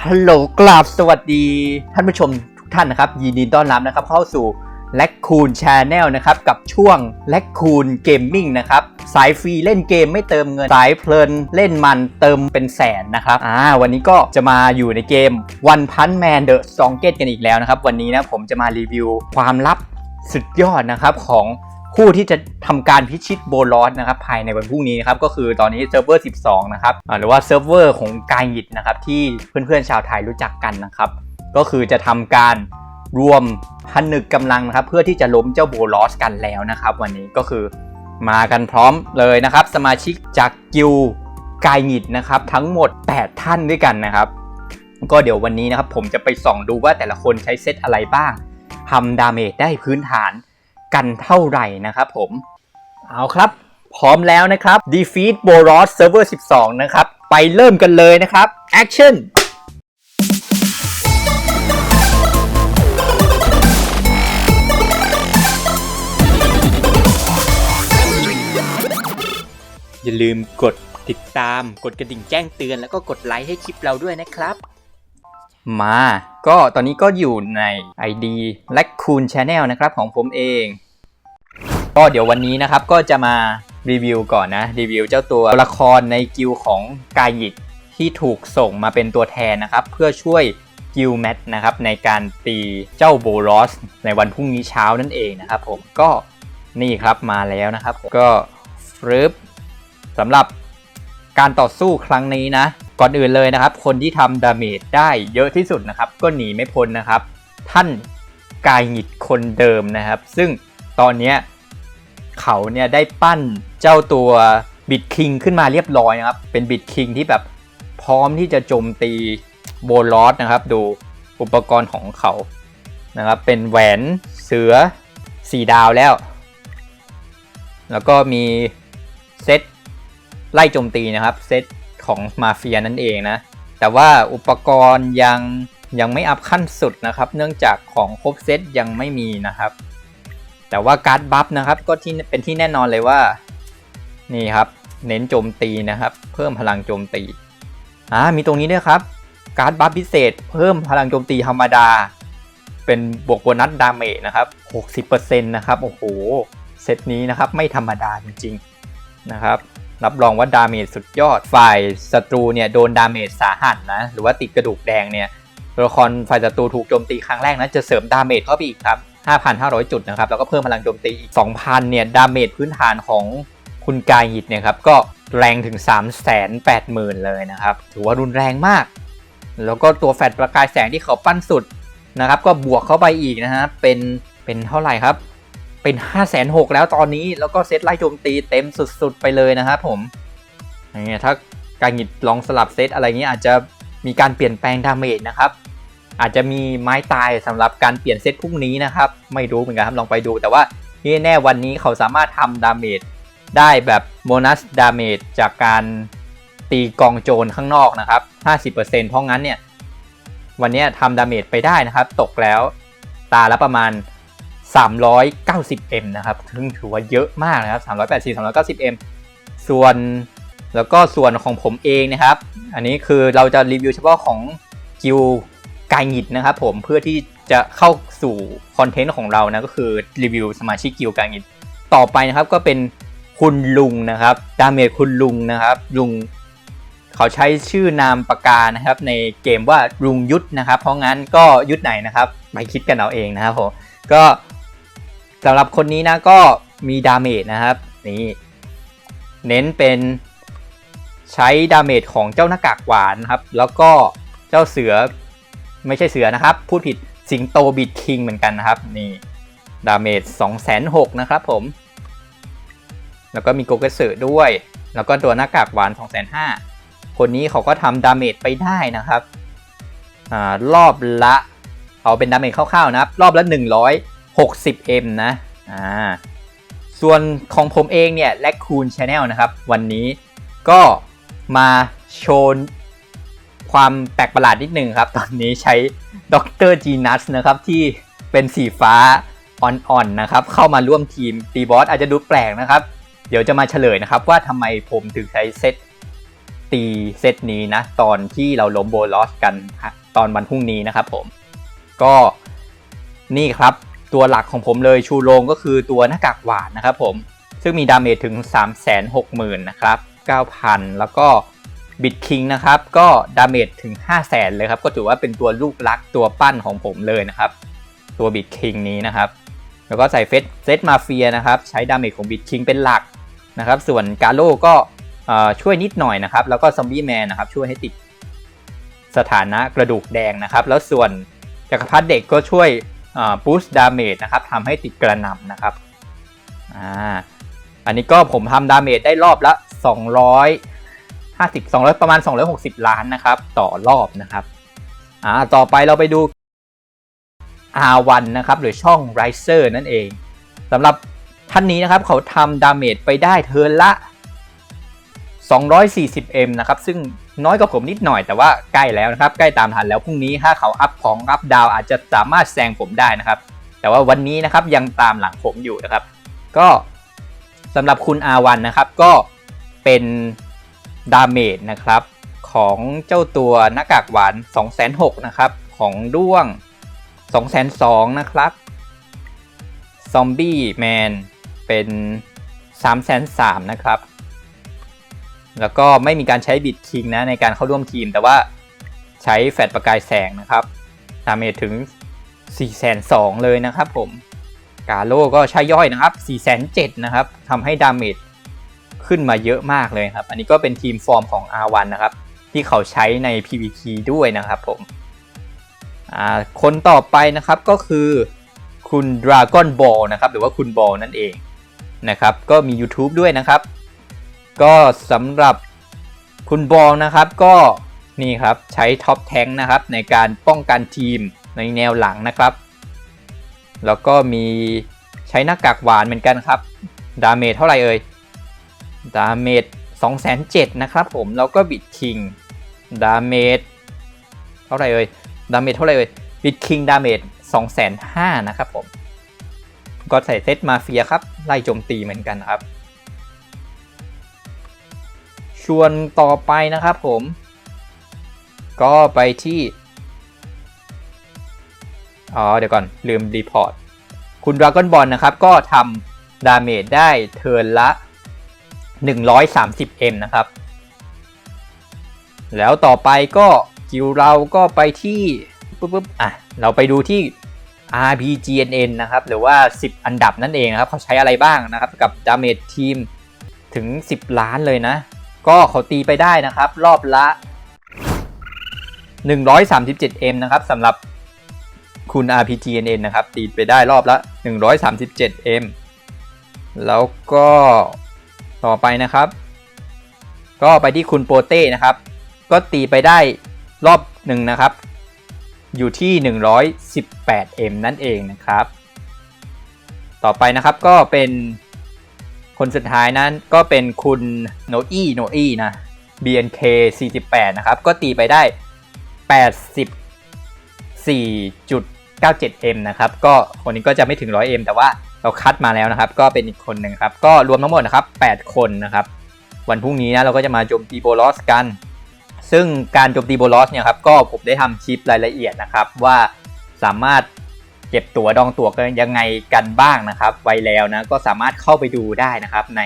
ฮัลโหลกราบสวัสดีท่านผู้ชมทุกท่านนะครับ ยินดีต้อนรับนะครับ เข้าสู่ l ล c คูนชาแนลนะครับ กับช่วง l ล c คูนเกมมิ่งนะครับ สายฟรีเล่นเกมไม่เติมเงิน สายเพลินเล่นมันเติมเป็นแสนนะครับอ่าวันนี้ก็จะมาอยู่ในเกม One Punch Man The Strongest กันอีกแล้วนะครับ วันนี้นะผมจะมารีวิวความลับสุดยอดนะครับของ ผู้ที่จะทำการพิชิตโบลอสนะครับภายในวันพรุ่งนี้นะครับก็คือตอนนี้เซิร์ฟเวอร์ 12 นะครับหรือว่าเซิร์ฟเวอร์ของกายหิดนะครับที่เพื่อนๆชาวไทยรู้จักกันนะครับ ก็คือจะทำการรวมพันนึกกำลังนะครับ เพื่อที่จะล้มเจ้าโบลอสกันแล้วนะครับ วันนี้ก็คือมากันพร้อมเลยนะครับ สมาชิกจากกิลกายหยิดนะครับ ทั้งหมด 8 ท่านด้วยกันนะครับ ก็เดี๋ยววันนี้นะครับผมจะไปส่องดูว่าแต่ละคนใช้เซตอะไรบ้างทำดาเมจได้พื้นฐาน กันเท่าไหร่นะครับผม เอาครับ พร้อมแล้วนะครับ Defeat b o r o s Server 12 นะครับ ไปเริ่มกันเลยนะครับ Action อย่าลืมกดติดตาม กดกระดิ่งแจ้งเตือนแล้วก็กดไลค์ให้คลิปเราด้วยนะครับ มา ก็ตอนนี้ก็อยู่ใน ID l a c c o o n Channel นะครับของผมเอง ก็เดี๋ยววันนี้นะครับก็จะมารีวิวก่อนนะรีวิวเจ้าตัวละครในกิลของกายิตที่ถูกส่งมาเป็นตัวแทนนะครับ เพื่อช่วยกิลแมทนะครับในการตีเจ้าโบรอส ในวันพรุ่งนี้เช้านั่นเองนะครับผมก็นี่ครับมาแล้วนะครับก็ฟรึบสำหรับการต่อสู้ครั้งนี้นะ ก่อนอื่นเลยนะครับ คนที่ทำดาเมจได้เยอะที่สุดนะครับ ก็หนีไม่พ้นนะครับ ท่านกายหงิดคนเดิมนะครับ ซึ่งตอนเนี้ย เขาเนี่ยได้ปั้นเจ้าตัวบิดคิงขึ้นมาเรียบร้อยนะครับ เป็นบิดคิงที่แบบพร้อมที่จะโจมตีโบลอสนะครับ ดูอุปกรณ์ของเขานะครับ เป็นแหวนเสือสี่ดาวแล้ว แล้วก็มีเซตไล่โจมตีนะครับ เซตของมาเฟียนั่นเองนะ แต่ว่าอุปกรณ์ยังยังไม่อัพขั้นสุดนะครับ เนื่องจากของครบเซตยังไม่มีนะครับ แต่ว่าการ์ดบัฟนะครับก็ที่เป็นที่แน่นอนเลยว่า นี่ครับ เน้นโจมตีนะครับ เพิ่มพลังโจมตีอ่ามีตรงนี้ด้วยครับ การ์ดบัฟพิเศษ เพิ่มพลังโจมตีธรรมดา เป็นบวกโบนัสดาเมจนะครับ60%นะครับโอ้โหเซตนี้นะครับไม่ธรรมดาจริงๆนะครับรับรองว่าดาเมจสุดยอด ฝ่ายศัตรูเนี่ยโดนดาเมจสาหัสนะ หรือว่าติดกระดูกแดงเนี่ยตัวละครฝ่ายศัตรูถูกโจมตีครั้งแรกนะจะเสริมดาเมจเข้าไปอีกครับ 5,500 จุดนะครับ แล้วก็เพิ่มพลังโจมตีอีก 2,000 เนี่ย ดาเมจพื้นฐานของคุณกายหิตเนี่ยครับ ก็แรงถึง 380,000 เลยนะครับ ถือว่ารุนแรงมาก แล้วก็ตัวแฟลชประกายแสงที่เขาปั้นสุดนะครับ ก็บวกเข้าไปอีกนะฮะ เป็น เป็นเท่าไหร่ครับ เป็น 5 6 0 0 0แล้วตอนนี้ แล้วก็เซตไล่โจมตีเต็มสุด ๆ ไปเลยนะครับผมอย่างเงี้ยถ้ากายหิตลองสลับเซตอะไรเงี้ยอาจจะมีการเปลี่ยนแปลงดาเมจนะครับ อาจจะมีไม้ตายสำหรับการเปลี่ยนเซตพรุ่งนี้นะครับ ไม่รู้เหมือนกันครับลองไปดู แต่ว่าที่แน่วันนี้เขาสามารถทำดาเมจได้แบบโบนัสดาเมจจากการตีกองโจรข้างนอกนะครับ 50%เพราะงั้นเนี่ย วันนี้ทำดาเมจไปได้นะครับ ตกแล้วตาละประมาณ 390m นะครับซึ่งถือว่าเยอะมากนะครับ 380 390m ส่วนแล้วก็ส่วนของผมเองนะครับ อันนี้คือเราจะรีวิวเฉพาะของกิล กายหงิดนะครับผมเพื่อที่จะเข้าสู่คอนเทนต์ของเรานะก็คือรีวิวสมาชิกกิลกายหงิดต่อไปนะครับก็เป็นคุณลุงนะครับดาเมจคุณลุงนะครับลุงเขาใช้ชื่อนามปากกานะครับ ในเกมว่าลุงยุทธนะครับ เพราะงั้นก็ยุทธไหนนะครับไปคิดกันเอาเองนะครับผมก็สำหรับคนนี้นะก็มีดาเมจนะครับนี่เน้นเป็นใช้ดาเมจของเจ้าหน้ากากหวานนะครับ แล้วก็เจ้าเสือ ไม่ใช่เสือนะครับ พูดผิดสิงโตบิดคิงเหมือนกันนะครับ นี่ดาเมจ2 6 0 0 0 นะครับผม แล้วก็มีโกเกสึด้วย แล้วก็ตัวหน้ากากหวาน 2 5 0 0 0คนนี้เขาก็ทำดาเมจไปได้นะครับอารอบละ เอาเป็นดาเมจคร่าวๆนะครับ รอบละ 160m นะอ่าส่วนของผมเองเนี่ยและคูนชาแนลนะครับ วันนี้ก็มาโชว์ ความแปลกประหลาดนิดนึงครับ ตอนนี้ใช้ด็อกเตอร์จีนัสนะครับที่เป็นสีฟ้าอ่อนๆนะครับเข้ามาร่วมทีมตีบอสอาจจะดูแปลกนะครับ เดี๋ยวจะมาเฉลยนะครับว่าทำไมผมถึงใช้เซตตีเซตนี้นะตอนที่เราล้มโบลอสกันตอนวันพรุ่งนี้นะครับผมก็นี่ครับตัวหลักของผมเลยชูโรงก็คือตัวหน้ากากหวานนะครับผมซึ่งมีดาเมจถึง 360,000นะครับ9,000 แล้วก็ บิดคิงนะครับก็ดาเมจถึง 500,000เลยครับ ก็ถือว่าเป็นตัวลูกรักตัวปั้นของผมเลยนะครับ ตัวบิดคิงนี้นะครับ แล้วก็ใส่เฟสเซตมาเฟียนะครับ ใช้ดาเมจของบิดคิงเป็นหลักนะครับ ส่วนกาโลก็ช่วยนิดหน่อยนะครับ แล้วก็ซอมบี้แมนนะครับ ช่วยให้ติดสถานะกระดูกแดงนะครับ แล้วส่วนจักรพรรดิเด็กก็ช่วยบูสต์ดาเมจนะครับทำให้ติดกระหน่ำนะครับอ่าอันนี้ก็ผมทำดาเมจได้รอบละ 250 200 ประมาณ 260 ล้านนะครับ ต่อรอบนะครับอ่าต่อไปเราไปดู R1 นะครับ หรือช่อง Riser นั่นเองสำหรับท่านนี้นะครับ เขาทำดาเมจไปได้เทิร์นละ 240M นะครับ ซึ่งน้อยกว่าผมนิดหน่อยแต่ว่าใกล้แล้วนะครับ ใกล้ตามทันแล้วพรุ่งนี้ถ้าเขาอัพของอัพดาวอาจจะสามารถแซงผมได้นะครับ แต่ว่าวันนี้นะครับยังตามหลังผมอยู่นะครับ ก็สำหรับคุณ R1 นะครับก็เป็น ดาเมจนะครับของเจ้าตัวหน้ากากหวาน 2 6 0 0 0นะครับ ของด้วง 2 2 0 0 0นะครับซอมบี้แมนเป็น3 3 0 0 0นะครับ แล้วก็ไม่มีการใช้บิดคิงนะในการเข้าร่วมทีม แต่ว่าใช้แฟลชประกายแสงนะครับดาเมจถึง 4 2 0 0 0เลยนะครับผม กาโลก็ใช้ย่อยนะครับ 4 7 0 0นะครับทำให้ดาเมจ ขึ้นมาเยอะมากเลยครับ อันนี้ก็เป็นทีมฟอร์มของ R1 นะครับ ที่เขาใช้ใน PVP ด้วยนะครับผมคนต่อไปนะครับก็คือคุณ Dragon Ball นะครับ หรือว่าคุณบอลนั่นเองนะครับ ก็มี YouTube ด้วยนะครับ ก็สำหรับคุณบอลนะครับก็นี่ครับใช้ท็อปแทงนะครับ ในการป้องกันทีมในแนวหลังนะครับ แล้วก็มีใช้หน้ากากหวานเหมือนกันครับ ดาเมจเท่าไหร่เอ่ย ดาเมจ207,000นะครับผม แล้วก็บิดคิงดาเมจเท่าไรเอ่ยดาเมจเท่าไรเอ่ยบิดคิงดาเมจ205,000นะครับผม ก็ใส่เซตมาเฟียครับ ไล่โจมตีเหมือนกันครับ ชวนต่อไปนะครับผม ก็ไปที่ อ๋อ เดี๋ยวก่อน ลืมรีพอร์ต คุณดราก้อนบอลนะครับ ก็ทำดาเมจได้เทิร์นละ 130M นะครับ แล้วต่อไปก็กิวเราก็ไปที่ปุ๊บปุ๊บอะเราไปดูที่ RPGNN นะครับ หรือว่า 10 อันดับนั่นเองนะครับ เขาใช้อะไรบ้างนะครับ กับดาเมจทีมถึง 10 ล้านเลยนะ ก็เขาตีไปได้นะครับ รอบละ 137M นะครับสำหรับคุณ RPGNN นะครับ ตีไปได้รอบละ 137M แล้วก็ ต่อไปนะครับ ก็ไปที่คุณโปเต้นะครับ ก็ตีไปได้รอบหนึ่งนะครับ อยู่ที่ 118M นั่นเองนะครับ ต่อไปนะครับก็เป็นคนสุดท้ายนั้นก็เป็นคุณโนอี้โนอี้นะ BNK 48นะครับ ก็ตีไปได้ 84.97M นะครับ ก็คนนี้ก็จะไม่ถึง 100M แต่ว่า เราคัดมาแล้วนะครับ ก็เป็นอีกคนหนึ่งครับ ก็รวมทั้งหมดนะครับ 8 คนนะครับ วันพรุ่งนี้นะเราก็จะมาโจมตีโบลอสกัน ซึ่งการโจมตีโบลอสเนี่ยครับ ก็ผมได้ทำคลิปรายละเอียดนะครับ ว่าสามารถเก็บตั๋วดองตั๋วกันยังไงกันบ้างนะครับ ไว้แล้วนะ ก็สามารถเข้าไปดูได้นะครับ ใน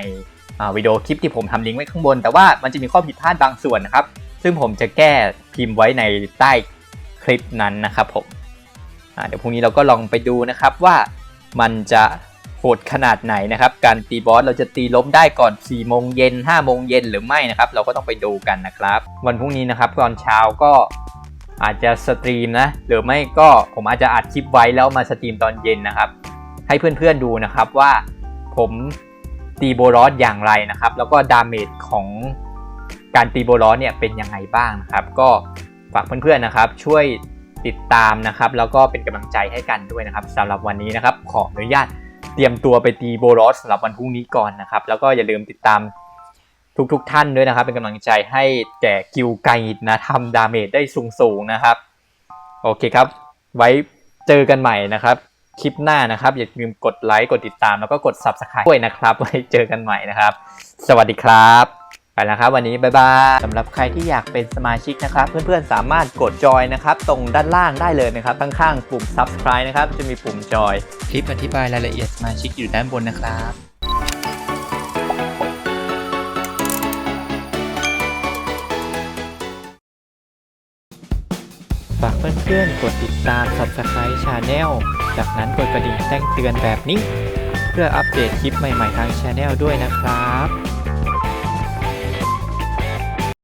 วิดีโอคลิปที่ผมทำลิงก์ไว้ข้างบน แต่ว่ามันจะมีข้อผิดพลาดบางส่วนนะครับ ซึ่งผมจะแก้พิมพ์ไว้ในใต้คลิปนั้นนะครับผมเดี๋ยวพรุ่งนี้เราก็ลองไปดูนะครับว่า มันจะโหดขนาดไหนนะครับ การตีบอสเราจะตีล้มได้ก่อน 4 โมงเย็น 5 โมงเย็นหรือไม่นะครับ เราก็ต้องไปดูกันนะครับ วันพรุ่งนี้นะครับตอนเช้าก็อาจจะสตรีมนะ หรือไม่ก็ผมอาจจะอัดคลิปไว้แล้วมาสตรีมตอนเย็นนะครับ ให้เพื่อนๆดูนะครับว่าผมตีโบลอสอย่างไรนะครับ แล้วก็ดาเมจของการตีโบลอสเนี่ยเป็นยังไงบ้างนะครับ ก็ฝากเพื่อนๆนะครับ ช่วย ติดตามนะครับ แล้วก็เป็นกำลังใจให้กันด้วยนะครับสำหรับวันนี้นะครับ ขออนุญาตเตรียมตัวไปตีโบลอสสำหรับวันพรุ่งนี้ก่อนนะครับ แล้วก็อย่าลืมติดตามทุกๆทท่านด้วยนะครับ เป็นกำลังใจให้แก่กิวไกนะทำดาเมจได้สูงๆนะครับ โอเคครับ ไว้เจอกันใหม่นะครับคลิปหน้านะครับ อย่าลืมกดไลค์กดติดตามแล้วก็กด Subscribe ด้วยนะครับไว้เจอกันใหม่นะครับ สวัสดีครับ ไปแล้วครับวันนี้บ๊ายบายสำหรับใครที่อยากเป็นสมาชิกนะครับ เพื่อนๆสามารถกดจอยนะครับตรงด้านล่างได้เลยนะครับข้างๆปุ่ม subscribe นะครับจะมีปุ่มจอยคลิปอธิบายรายละเอียดสมาชิกอยู่ด้านบนนะครับฝากเพื่อนๆกดติดตาม Subscribe Channel จากนั้นกดกระดิ่งแจ้งเตือนแบบนี้ เพื่ออัปเดตคลิปใหม่ๆทาง Channel ด้วยนะครับ